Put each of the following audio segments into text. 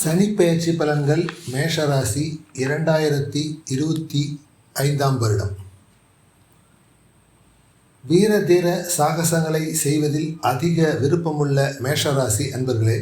சனி பெயர்ச்சி பலன்கள் மேஷராசி இரண்டாயிரத்தி இருபத்தி ஐந்தாம் வருடம். வீர தீர சாகசங்களை செய்வதில் அதிக விருப்பமுள்ள மேஷராசி அன்பர்களே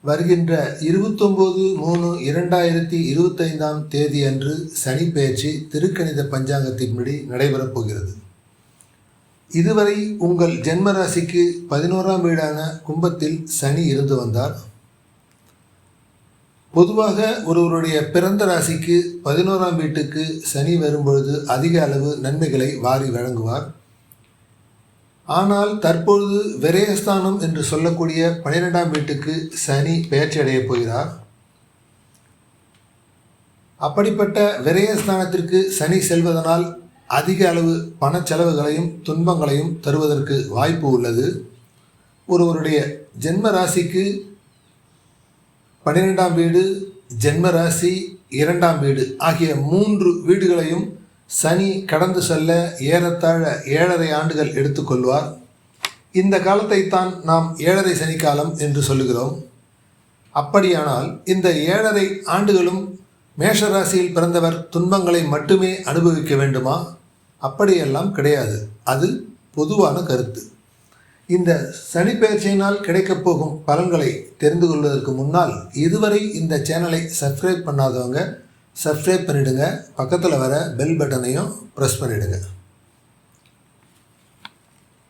வருகின்ற இருபத்தொம்போது மூணு இரண்டாயிரத்தி இருபத்தைந்தாம் தேதி அன்று சனி பெயர்ச்சி திருக்கணித பஞ்சாங்கத்தின்படி நடைபெறப் போகிறது. இதுவரை உங்கள் ஜென்ம ராசிக்கு பதினோராம் வீடான கும்பத்தில் சனி இருந்து வந்தார். பொதுவாக ஒருவருடைய பிறந்த ராசிக்கு பதினோராம் வீட்டுக்கு சனி வரும்பொழுது அதிக அளவு நன்மைகளை வாரி வழங்குவார். ஆனால் தற்பொழுது விரயஸ்தானம் என்று சொல்லக்கூடிய பனிரெண்டாம் வீட்டுக்கு சனி பெயர்ச்சியடையப் போகிறார். அப்படிப்பட்ட விரயஸ்தானத்திற்கு சனி செல்வதனால் அதிக அளவு பணச்செலவுகளையும் துன்பங்களையும் தருவதற்கு வாய்ப்பு உள்ளது. ஒருவருடைய ஜென்ம ராசிக்கு பன்னிரெண்டாம் வீடு ஜென்ம ராசி இரண்டாம் வீடு ஆகிய மூன்று வீடுகளையும் சனி கடந்து செல்ல ஏறத்தாழ ஏழரை ஆண்டுகள் எடுத்துக்கொள்வார் இந்த காலத்தைத்தான் நாம் ஏழரை சனி காலம் என்று சொல்லுகிறோம். அப்படியானால் இந்த ஏழரை ஆண்டுகளும் மேஷராசியில் பிறந்தவர் துன்பங்களை மட்டுமே அனுபவிக்க வேண்டுமா? அப்படியெல்லாம் கிடையாது. அது பொதுவான கருத்து. இந்த சனி பெயர்ச்சியினால் கிடைக்கப் போகும் பலன்களை தெரிந்து கொள்வதற்கு முன்னால் இதுவரை இந்த சேனலை சப்ஸ்கிரைப் பண்ணாதவங்க சப்ஸ்கிரைப் பண்ணிவிடுங்க பக்கத்தில் வர பெல் பட்டனையும் ப்ரெஸ் பண்ணிவிடுங்க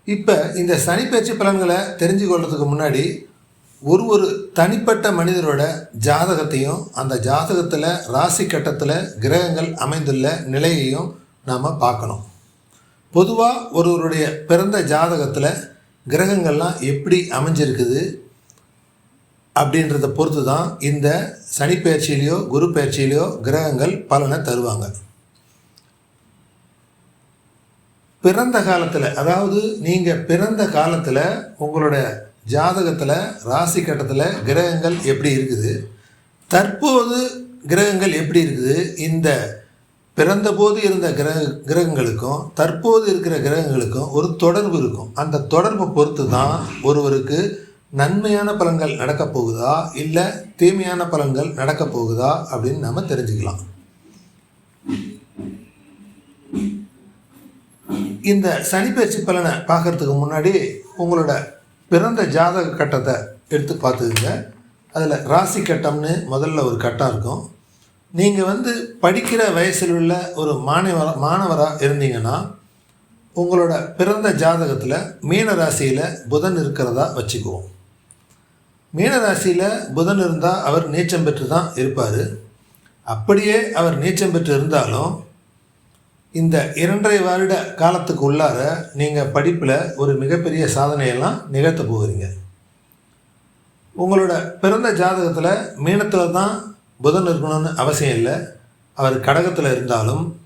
இப்போ இந்த சனிப்பெயர்ச்சி பலன்களை தெரிஞ்சு கொள்றதுக்கு முன்னாடி ஒரு ஒரு தனிப்பட்ட மனிதரோட ஜாதகத்தையும் அந்த ஜாதகத்தில் ராசி கட்டத்தில் கிரகங்கள் அமைந்துள்ள நிலையையும் நாம் பார்க்கணும். பொதுவாக ஒருவருடைய பிறந்த ஜாதகத்தில் கிரகங்கள்லாம் எப்படி அமைஞ்சிருக்குது அப்படின்றத பொறுத்து தான் இந்த சனி பயிற்சியிலையோ குரு பயிற்சியிலையோ கிரகங்கள் பலனை தருவாங்க. பிறந்த காலத்தில் அதாவது நீங்கள் பிறந்த காலத்தில் உங்களோட ஜாதகத்தில் ராசி கட்டத்தில் கிரகங்கள் எப்படி இருக்குது? தற்போது கிரகங்கள் எப்படி இருக்குது? இந்த பிறந்தபோது இருந்த கிரக கிரகங்களுக்கும் தற்போது இருக்கிற கிரகங்களுக்கும் ஒரு தொடர்பு இருக்கும். அந்த தொடர்பை பொறுத்து தான் ஒருவருக்கு நன்மையான பலன்கள் நடக்கப் போகுதா இல்லை தீமையான பலன்கள் நடக்கப் போகுதா அப்படின்னு நம்ம தெரிஞ்சுக்கலாம். இந்த சனிப்பயிற்சி பலனை பார்க்கறதுக்கு முன்னாடி உங்களோட பிறந்த ஜாதக கட்டத்தை எடுத்து பார்த்துக்குங்க. அதில் ராசி கட்டம்னு முதல்ல ஒரு கட்டம் இருக்கும். நீங்கள் வந்து படிக்கிற வயசில் உள்ள ஒரு மாணவர மாணவராக இருந்தீங்கன்னா உங்களோட பிறந்த ஜாதகத்தில் மீன ராசியில் புதன் இருக்கிறதா வச்சுக்குவோம். மீன ராசியில் புதன் இருந்தால் அவர் நீச்சம் பெற்று தான் இருப்பார். அப்படியே அவர் நீச்சம் பெற்று இருந்தாலும் இந்த இரண்டரை வருட காலத்துக்கு உள்ளார நீங்கள் படிப்பில் ஒரு மிகப்பெரிய சாதனையெல்லாம் நிகழ்த்த போகிறீங்க. உங்களோட பிறந்த ஜாதகத்தில் மீனத்தில் தான் புதன் இருக்கணும்னு அவசியம் இல்லை. அவர் கடகத்தில் இருந்தாலும்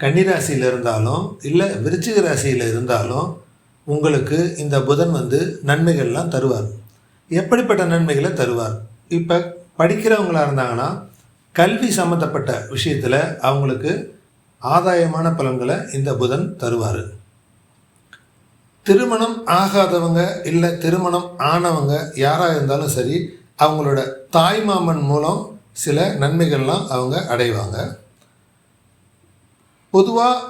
கன்னிராசியில் இருந்தாலும் இல்லை விருச்சிக ராசியில் இருந்தாலும் உங்களுக்கு இந்த புதன் வந்து நன்மைகள்லாம் தருவார். எப்படிப்பட்ட நன்மைகளை தருவார்? இப்போ படிக்கிறவங்களாக இருந்தாங்கன்னா கல்வி சம்மந்தப்பட்ட விஷயத்தில் அவங்களுக்கு ஆதாயமான பலன்களை இந்த புதன் தருவார். திருமணம் ஆகாதவங்க இல்லை திருமணம் ஆனவங்க யாராக இருந்தாலும் சரி அவங்களோட தாய்மாமன் மூலம் சில நன்மைகள்லாம் அவங்க அடைவாங்க. பொதுவாக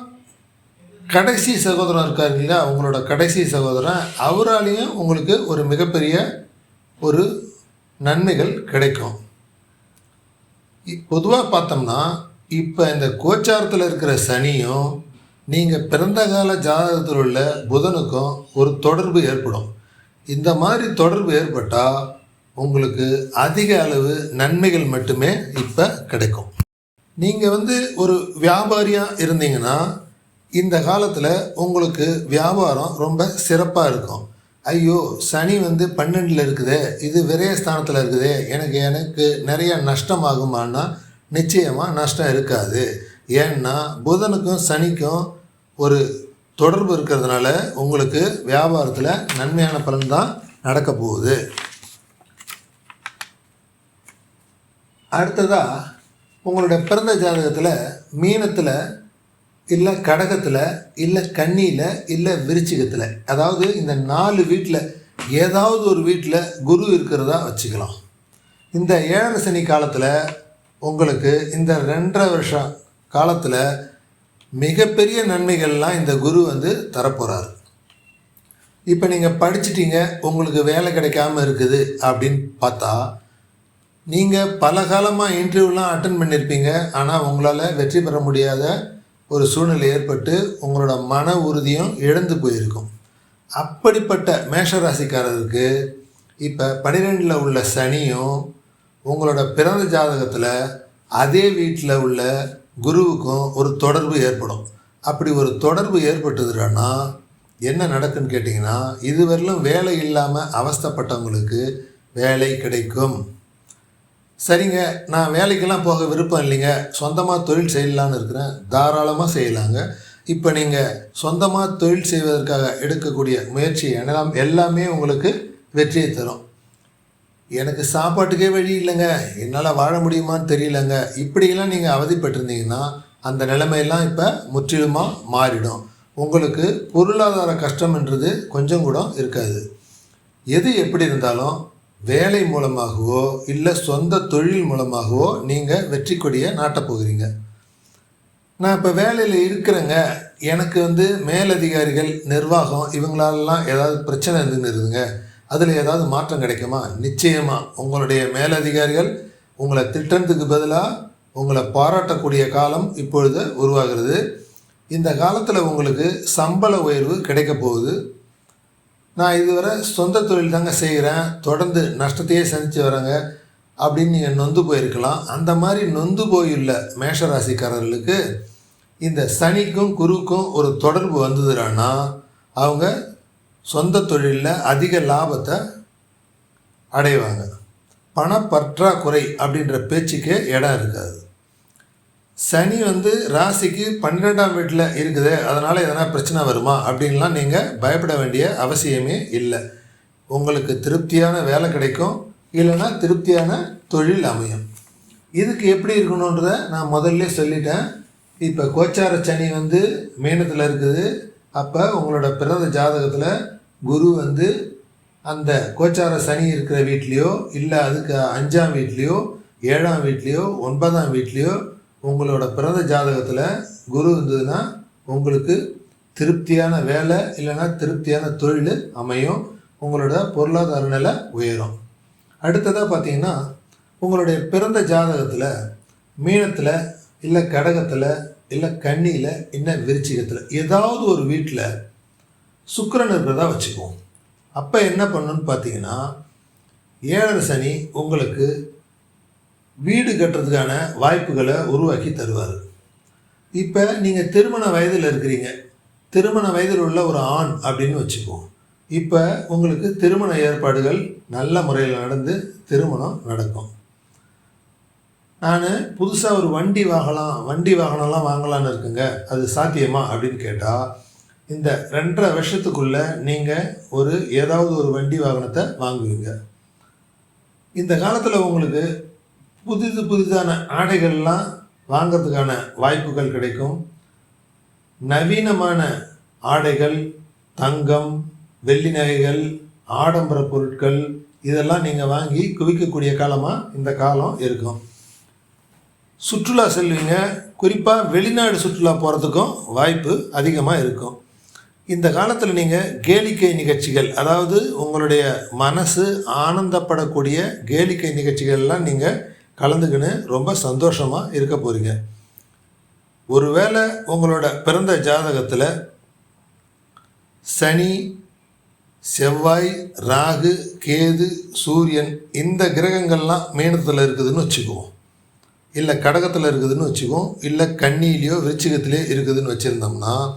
கடைசி சகோதரன் இருக்கார் இல்லையா? அவங்களோட கடைசி சகோதரன் அவராலேயும் உங்களுக்கு ஒரு மிகப்பெரிய ஒரு நன்மைகள் கிடைக்கும். பொதுவாக பார்த்தோம்னா இப்போ இந்த கோச்சாரத்தில் இருக்கிற சனியும் நீங்கள் பிறந்த கால ஜாதகத்தில் உள்ள புதனுக்கும் ஒரு தொடர்பு ஏற்படும். இந்த மாதிரி தொடர்பு ஏற்பட்டால் உங்களுக்கு அதிக அளவு நன்மைகள் மட்டுமே இப்போ கிடைக்கும். நீங்கள் வந்து ஒரு வியாபாரியாக இருந்தீங்கன்னா இந்த காலத்தில் உங்களுக்கு வியாபாரம் ரொம்ப சிறப்பாக இருக்கும். ஐயோ சனி வந்து பன்னெண்டில் இருக்குதே இது விரயஸ்தானத்தில் இருக்குதே எனக்கு எனக்கு நிறைய நஷ்டமாகுமான்னா நிச்சயமாக நஷ்டம் இருக்காது. ஏன்னா புதனுக்கும் சனிக்கும் ஒரு தொடர்பு இருக்கிறதுனால உங்களுக்கு வியாபாரத்தில் நன்மையான பலன் தான் நடக்க போகுது. அடுத்ததாக உங்களுடைய பிறந்த ஜாதகத்தில் மீனத்தில் இல்லை கடகத்தில் இல்லை கண்ணியில் இல்லை விருச்சிகத்தில். அதாவது இந்த நாலு வீட்டில் ஏதாவது ஒரு வீட்டில் குரு இருக்கிறதா வச்சுக்கலாம். இந்த ஏழரை சனி காலத்தில் உங்களுக்கு இந்த ரெண்டரை வருஷம் காலத்தில் மிகப்பெரிய நன்மைகள்லாம் இந்த குரு வந்து தரப்போகிறார் இப்போ நீங்கள் படிச்சிட்டீங்க உங்களுக்கு வேலை கிடைக்காம இருக்குது அப்படின்னு பார்த்தா நீங்கள் பல காலமாக இன்டர்வியூலாம் அட்டன் பண்ணியிருப்பீங்க ஆனால் உங்களால் வெற்றி பெற முடியாத ஒரு சூழ்நிலை ஏற்பட்டு உங்களோட மன உறுதியும் இழந்து போயிருக்கும். அப்படிப்பட்ட மேஷராசிக்காரருக்கு இப்போ பன்னிரெண்டில் உள்ள சனியும் உங்களோட பிறந்த ஜாதகத்தில் அதே வீட்டில் உள்ள குருவுக்கும் ஒரு தொடர்பு ஏற்படும். அப்படி ஒரு தொடர்பு ஏற்பட்டுதுன்னா என்ன நடக்குன்னு கேட்டிங்கன்னா இதுவரையிலும் வேலை இல்லாமல் அவஸ்தைப்பட்டவங்களுக்கு வேலை கிடைக்கும். சரிங்க நான் வேலைக்கெல்லாம் போக விருப்பம் இல்லைங்க. சொந்தமாக தொழில் செய்யலான்னு இருக்கிறேன். தாராளமாக செய்யலாங்க. இப்போ நீங்கள் சொந்தமாக தொழில் செய்வதற்காக எடுக்கக்கூடிய முயற்சி எல்லாம் எல்லாமே உங்களுக்கு வெற்றியை தரும். எனக்கு சாப்பாட்டுக்கே வழி இல்லைங்க. என்னால் வாழ முடியுமான்னு தெரியலங்க. இப்படியெல்லாம் நீங்கள் அவதிப்பட்டிருந்தீங்கன்னா அந்த நிலைமையெல்லாம் இப்போ முற்றிலுமாக மாறிடும். உங்களுக்கு பொருளாதார கஷ்டம்ன்றது கொஞ்சம் கூட இருக்காது. எது எப்படி இருந்தாலும் வேலை மூலமாகவோ இல்லை சொந்த தொழில் மூலமாகவோ நீங்கள் வெற்றி கொடியை நாட்டப் போகிறீங்க. நான் இப்போ வேலையில் இருக்கிறேங்க. எனக்கு வந்து மேலதிகாரிகள் நிர்வாகம் இவங்களாலலாம் ஏதாவது பிரச்சனை இருந்துருதுங்க. அதில் ஏதாவது மாற்றம் கிடைக்குமா? நிச்சயமாக உங்களுடைய மேலதிகாரிகள் உங்களை திட்டத்துக்கு பதிலாக உங்களை பாராட்டக்கூடிய காலம் இப்பொழுது உருவாகிறது. இந்த காலத்தில் உங்களுக்கு சம்பள உயர்வு கிடைக்க போகுது. நான் இதுவரை சொந்த தொழில் தாங்க செய்கிறேன் தொடர்ந்து நஷ்டத்தையே சந்தித்து வரேங்க அப்படின்னு நீங்கள் நொந்து போயிருக்கலாம். அந்த மாதிரி நொந்து போயுள்ள மேஷராசிக்காரர்களுக்கு இந்த சனிக்கும் குருக்கும் ஒரு தொடர்பு வந்ததுடான்னா அவங்க சொந்த தொழிலில் அதிக லாபத்தை அடைவாங்க. பணப்பற்றாக்குறை அப்படின்ற பேச்சுக்கே இடம் இருக்காது. சனி வந்து ராசிக்கு பன்னிரெண்டாம் வீட்டில் இருக்குது. அதனால் எதனா பிரச்சனை வருமா? அப்படின்லாம் நீங்கள் பயப்பட வேண்டிய அவசியமே இல்லை. உங்களுக்கு திருப்தியான வேலை கிடைக்கும். இல்லைன்னா திருப்தியான தொழில் அமையும். இதுக்கு எப்படி இருக்கணுன்றத நான் முதல்ல சொல்லிட்டேன். இப்போ கோச்சார சனி வந்து மீனத்தில் இருக்குது. அப்போ உங்களோட பிறந்த ஜாதகத்தில் குரு வந்து அந்த கோச்சார சனி இருக்கிற வீட்லேயோ இல்லை அதுக்கு அஞ்சாம் வீட்லேயோ ஏழாம் வீட்லேயோ ஒன்பதாம் வீட்லேயோ உங்களோட பிறந்த ஜாதகத்தில் குரு இருந்ததுன்னா உங்களுக்கு திருப்தியான வேலை இல்லைன்னா திருப்தியான தொழில் அமையும். உங்களோட பொருளாதார நிலை உயரும். அடுத்ததாக பார்த்தீங்கன்னா உங்களுடைய பிறந்த ஜாதகத்தில் மீனத்தில் இல்லை கடகத்தில் இல்லை கண்ணியில் இன்னும் விருச்சிகத்தில் ஏதாவது ஒரு வீட்டில் சுக்கரன் இருக்கிறதா வச்சுக்குவோம் அப்போ என்ன பண்ணணுன்னு பார்த்தீங்கன்னா ஏழரை சனி உங்களுக்கு வீடு கட்டுறதுக்கான வாய்ப்புகளை உருவாக்கி தருவார். இப்போ நீங்கள் திருமண வயதில் இருக்கிறீங்க. திருமண வயதில் உள்ள ஒரு ஆண் அப்படின்னு வச்சுக்குவோம். இப்போ உங்களுக்கு திருமண ஏற்பாடுகள் நல்ல முறையில் நடந்து திருமணம் நடக்கும். நான் புதுசாக ஒரு வண்டி வாங்கலாம் வண்டி வாகனம்லாம் வாங்கலான்னு இருக்குங்க. அது சாத்தியமா அப்படின்னு கேட்டால் இந்த ரெண்டரை வருஷத்துக்குள்ளே நீங்கள் ஒரு ஏதாவது ஒரு வண்டி வாகனத்தை வாங்குவீங்க. இந்த காலத்தில் உங்களுக்கு புதிது புதிதான ஆடைகள்லாம் வாங்கிறதுக்கான வாய்ப்புகள் கிடைக்கும். நவீனமான ஆடைகள் தங்கம் வெள்ளி நகைகள் ஆடம்பர பொருட்கள் இதெல்லாம் நீங்கள் வாங்கி குவிக்கக்கூடிய காலமாக இந்த காலம் இருக்கும். சுற்றுலா செல்வீங்க. குறிப்பாக வெளிநாடு சுற்றுலா போகிறதுக்கும் வாய்ப்பு அதிகமாக இருக்கும். இந்த காலத்தில் நீங்கள் கேளிக்கை நிகழ்ச்சிகள் அதாவது உங்களுடைய மனசு ஆனந்தப்படக்கூடிய கேளிக்கை நிகழ்ச்சிகள்லாம் நீங்கள் கலந்துக்கின்னு ரொம்ப சந்தோஷமாக இருக்க போகிறீங்க ஒருவேளை உங்களோட பிறந்த ஜாதகத்தில் சனி செவ்வாய் ராகு கேது சூரியன் இந்த கிரகங்கள்லாம் மீனத்தில் இருக்குதுன்னு வச்சுக்குவோம். இல்லை கடகத்தில் இருக்குதுன்னு வச்சுக்குவோம். இல்லை கன்னியிலையோ விருச்சிகத்திலே இருக்குதுன்னு வச்சுருந்தோம்னா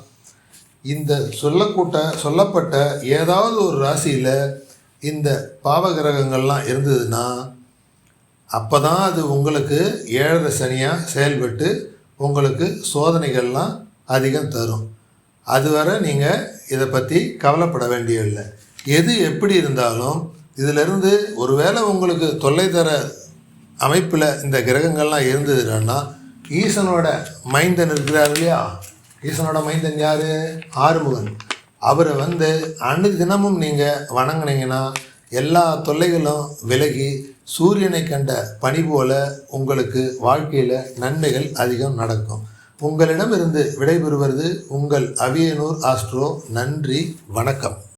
இந்த சொல்லக்கூட்ட சொல்லப்பட்ட ஏதாவது ஒரு ராசியில் இந்த பாவகிரகங்கள்லாம் இருந்ததுன்னா அப்போ தான் அது உங்களுக்கு ஏழரை சனியாக செயல்பட்டு உங்களுக்கு சோதனைகள்லாம் அதிகம் தரும். அதுவரை நீங்கள் இதை பற்றி கவலைப்பட வேண்டியதில்லை. எது எப்படி இருந்தாலும் இதிலிருந்து ஒருவேளை உங்களுக்கு தொல்லை தர அமைப்பில் இந்த கிரகங்கள்லாம் இருந்ததுன்னா ஈசனோட மைந்தன் இருக்கிறார் இல்லையா? ஈசனோட மைந்தன் யார்? ஆறுமுகன். அவரை வந்து அணு தினமும் நீங்கள் வணங்கினீங்கன்னா எல்லா தொல்லைகளும் விலகி சூரியனை கண்ட பணி போல உங்களுக்கு வாழ்க்கையில் நன்மைகள் அதிகம் நடக்கும். உங்களிடமிருந்து விடைபெறுவது உங்கள் அவியனூர் ஆஸ்ட்ரோ. நன்றி வணக்கம்.